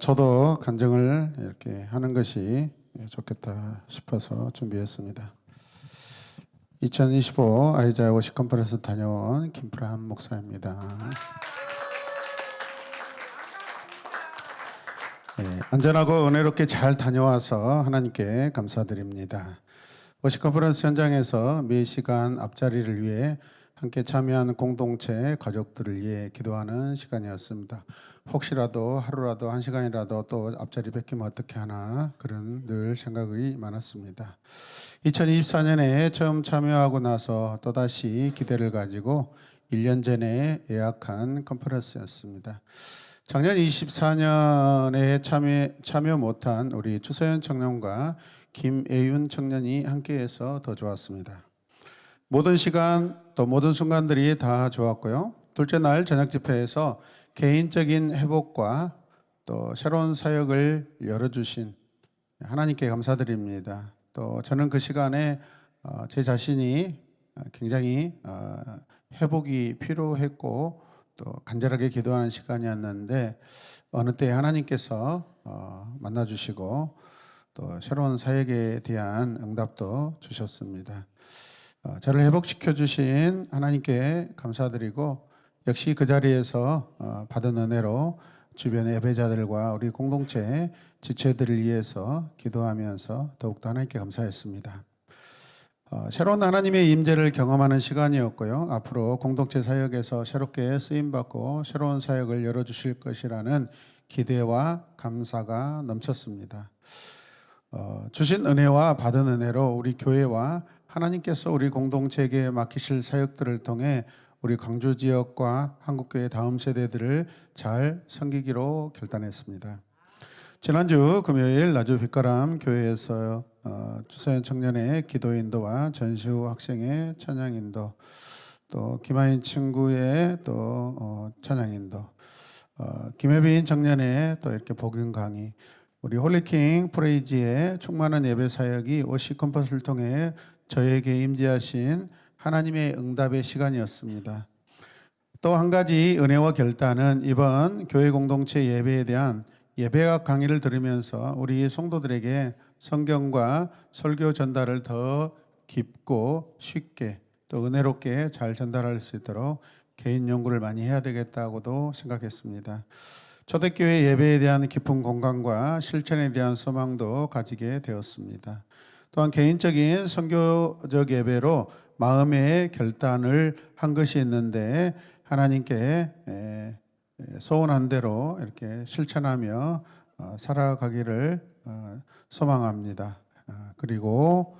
저도 간증을 이렇게 하는 것이 좋겠다 싶어서 준비했습니다. 2025 아이자야 워시 컨퍼런스 다녀온 김프람 목사입니다. 예, 안전하고 은혜롭게 잘 다녀와서 하나님께 감사드립니다. 워시 컨퍼런스 현장에서 매 시간 앞자리를 위해 함께 참여하는 공동체 가족들을 위해 기도하는 시간이었습니다. 혹시라도 하루라도 한 시간이라도 또 앞자리 뺏기면 어떻게 하나 그런 늘 생각이 많았습니다. 2024년에 처음 참여하고 나서 또다시 기대를 가지고 1년 전에 예약한 컨퍼런스였습니다. 작년 24년에 참여, 참여 못한 우리 추서연 청년과 김애윤 청년이 함께해서 더 좋았습니다. 모든 시간 또 모든 순간들이 다 좋았고요. 둘째 날 저녁 집회에서 개인적인 회복과 또 새로운 사역을 열어주신 하나님께 감사드립니다. 또 저는 그 시간에 어, 제 자신이 굉장히 어, 회복이 필요했고 또 간절하게 기도하는 시간이었는데 어느 때 하나님께서 어, 만나주시고 또 새로운 사역에 대한 응답도 주셨습니다. 어, 저를 회복시켜 주신 하나님께 감사드리고 역시 그 자리에서 어, 받은 은혜로 주변의 예배자들과 우리 공동체 지체들을 위해서 기도하면서 더욱더 하나님께 감사했습니다. 어, 새로운 하나님의 임재를 경험하는 시간이었고요. 앞으로 공동체 사역에서 새롭게 쓰임 받고 새로운 사역을 열어 주실 것이라는 기대와 감사가 넘쳤습니다. 어, 주신 은혜와 받은 은혜로 우리 교회와 하나님께서 우리 공동체에게 맡기실 사역들을 통해 우리 광주 지역과 한국교회 다음 세대들을 잘 섬기기로 결단했습니다. 지난주 금요일 나주 빛가람 교회에서 어, 주서연 청년의 기도 인도와 전시우 학생의 찬양 인도, 또 김하인 친구의 또 어, 찬양 인도, 어, 김혜빈 청년의 또 이렇게 복음 강의, 우리 홀리킹 프레이지의 충만한 예배 사역이 오시 컴퍼스를 통해 저에게 임재하신 하나님의 응답의 시간이었습니다. 또 한 가지 은혜와 결단은 이번 교회 공동체 예배에 대한 예배학 강의를 들으면서 우리 성도들에게 성경과 설교 전달을 더 깊고 쉽게 또 은혜롭게 잘 전달할 수 있도록 개인 연구를 많이 해야 되겠다고도 생각했습니다. 초대교회 예배에 대한 깊은 공감과 실천에 대한 소망도 가지게 되었습니다. 또한 개인적인 선교적 예배로 마음의 결단을 한 것이 있는데 하나님께 소원한 대로 이렇게 실천하며 어, 살아가기를 어, 소망합니다. 아, 그리고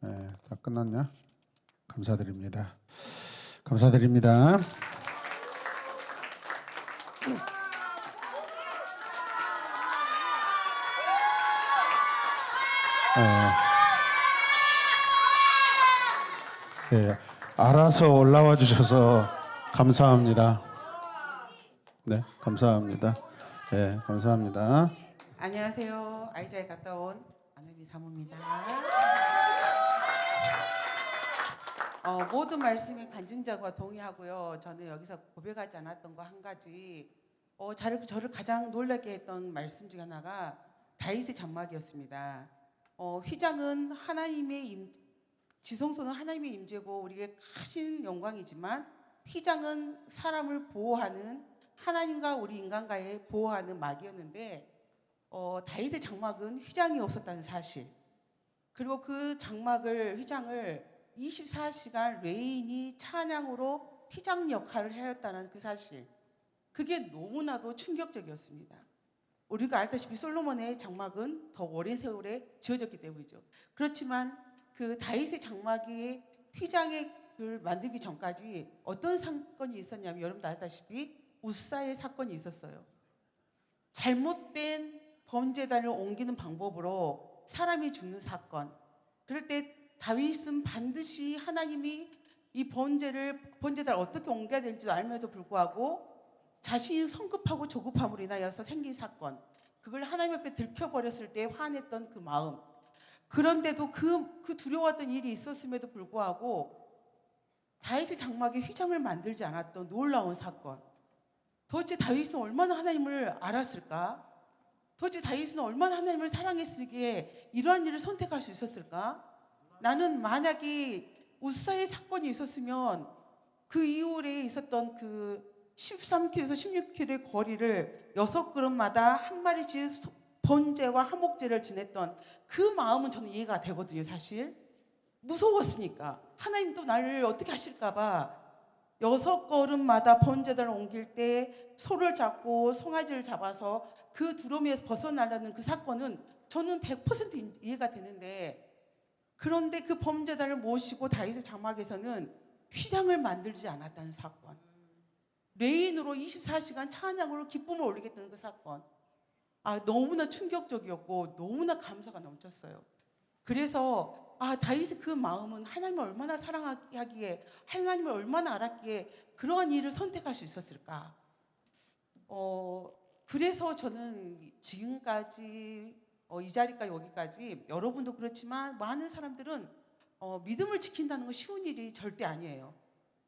다 끝났냐? 감사드립니다. 감사드립니다. 네, 알아서 올라와 주셔서 감사합니다. 네, 감사합니다. 네, 감사합니다. 안녕하세요. 아이자에 갔다 온 안혜미 사모입니다. 어, 모든 말씀에 간증자와 동의하고요. 저는 여기서 고백하지 않았던 거 한 가지 어, 저를, 저를 가장 놀라게 했던 말씀 중 하나가 다윗의 장막이었습니다. 어, 휘장은 하나님의 임, 지성소는 하나님의 임재고 우리에게 크신 영광이지만 휘장은 사람을 보호하는 하나님과 우리 인간과의 보호하는 막이었는데 어, 다윗의 장막은 휘장이 없었다는 사실 그리고 그 장막을 휘장을 24시간 레인이 찬양으로 휘장 역할을 하였다는 그 사실 그게 너무나도 충격적이었습니다. 우리가 알다시피 솔로몬의 장막은 더 오랜 세월에 지어졌기 때문이죠. 그렇지만 그 다윗의 장막이 휘장을 만들기 전까지 어떤 사건이 있었냐면 여러분도 알다시피 우사의 사건이 있었어요. 잘못된 범죄단을 옮기는 방법으로 사람이 죽는 사건. 그럴 때 다윗은 반드시 하나님이 이 번제를 번제단을 어떻게 옮겨야 될지도 알면에도 불구하고 자신이 성급하고 조급함으로 인하여서 생긴 사건. 그걸 하나님 앞에 들켜버렸을 때 화냈던 그 마음. 그런데도 그, 그 두려웠던 일이 있었음에도 불구하고 다윗의 장막에 휘장을 만들지 않았던 놀라운 사건. 도대체 다윗은 얼마나 하나님을 알았을까? 도대체 다윗은 얼마나 하나님을 사랑했으기에 이러한 일을 선택할 수 있었을까? 나는 만약에 우사의 사건이 있었으면 그 이후에 있었던 그 13km에서 16km의 거리를 여섯 걸음마다 한 마리씩 소- 번제와 화목제를 지냈던 그 마음은 저는 이해가 되거든요, 사실. 무서웠으니까 하나님 또 나를 어떻게 하실까봐 여섯 걸음마다 번제단을 옮길 때 소를 잡고 송아지를 잡아서 그 두러미에서 벗어나려는 그 사건은 저는 100% 이해가 되는데 그런데 그 범죄단을 모시고 다윗의 장막에서는 휘장을 만들지 않았다는 사건. 레인으로 24시간 찬양으로 기쁨을 올리겠다는 그 사건. 아, 너무나 충격적이었고 너무나 감사가 넘쳤어요. 그래서 아, 다윗의 그 마음은 하나님을 얼마나 사랑하기에 하나님을 얼마나 알았기에 그러한 일을 선택할 수 있었을까? 어, 그래서 저는 지금까지 어, 이 자리까지 여기까지 여러분도 그렇지만 많은 사람들은 어, 믿음을 지킨다는 건 쉬운 일이 절대 아니에요.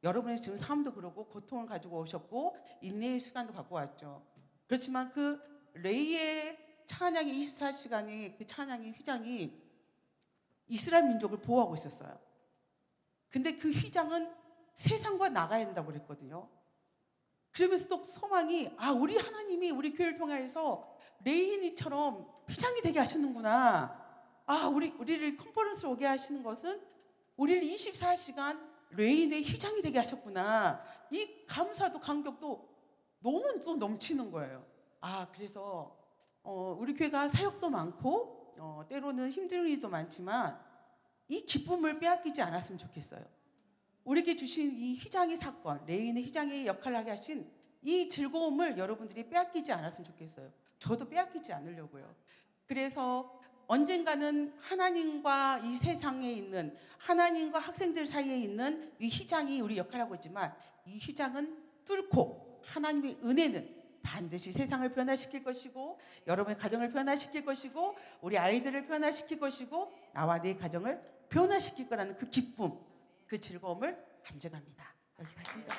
여러분의 지금 삶도 그러고 고통을 가지고 오셨고 인내의 시간도 갖고 왔죠. 그렇지만 그 레이의 찬양이 24시간의 그 찬양의 휘장이 이스라엘 민족을 보호하고 있었어요. 근데 그 휘장은 세상과 나가야 된다고 그랬거든요. 그러면서 또 소망이 아 우리 하나님이 우리 교회를 통해서 레이니처럼 휘장이 되게 하시는구나. 아 우리 우리를 컨퍼런스 오게 하시는 것은 우리를 24시간 레인의 휘장이 되게 하셨구나. 이 감사도 감격도 너무 또 넘치는 거예요. 아 그래서 어, 우리 교회가 사역도 많고 어, 때로는 힘든 일도 많지만 이 기쁨을 빼앗기지 않았으면 좋겠어요. 우리에게 주신 이 휘장의 사건, 레인의 휘장의 역할을 하게 하신 이 즐거움을 여러분들이 빼앗기지 않았으면 좋겠어요. 저도 빼앗기지 않으려고요. 그래서 언젠가는 하나님과 이 세상에 있는 하나님과 학생들 사이에 있는 이 휘장이 우리 역할을 하고 있지만 이 휘장은 뚫고 하나님의 은혜는 반드시 세상을 변화시킬 것이고 여러분의 가정을 변화시킬 것이고 우리 아이들을 변화시킬 것이고 나와 내 가정을 변화시킬 거라는 그 기쁨 그 즐거움을 간증합니다. 여기까지입니다.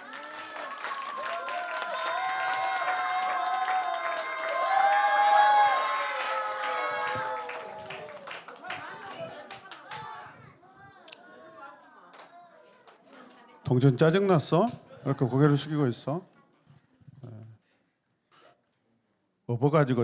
동전 짜증 났어? 이렇게 고개를 숙이고 있어? 뭐 업어 가지고